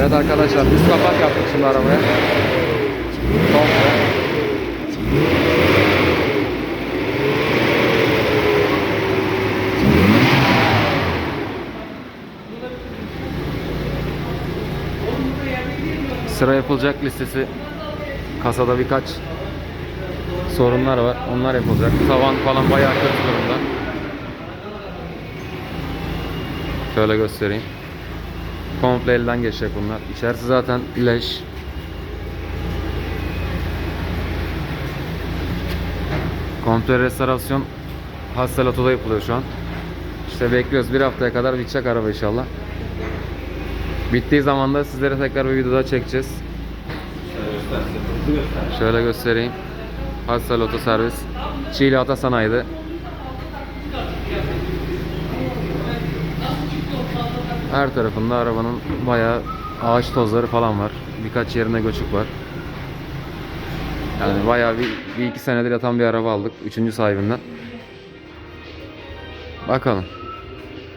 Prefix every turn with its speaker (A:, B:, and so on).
A: Evet arkadaşlar üst kapak yaptık şimdi arabaya. Komple. Sıra yapılacak listesi kasada birkaç sorunlar var. Onlar yapılacak. Tavan falan bayağı kötü durumda. Şöyle göstereyim. Komple elden geçecek bunlar. İçerisi zaten leş. Komple restorasyon Hasselato'da yapılıyor şu an. İşte bekliyoruz. Bir haftaya kadar bitecek araba inşallah. Bittiği zaman da sizlere tekrar bir videoda çekeceğiz. Şöyle göstereyim. Hassel Oto Servis. Çiğli Ata Sanayi'de. Her tarafında arabanın bayağı ağaç tozları falan var. Birkaç yerinde göçük var. Yani bayağı bir, bir iki senedir yatan bir araba aldık. Üçüncü sahibinden. Bakalım.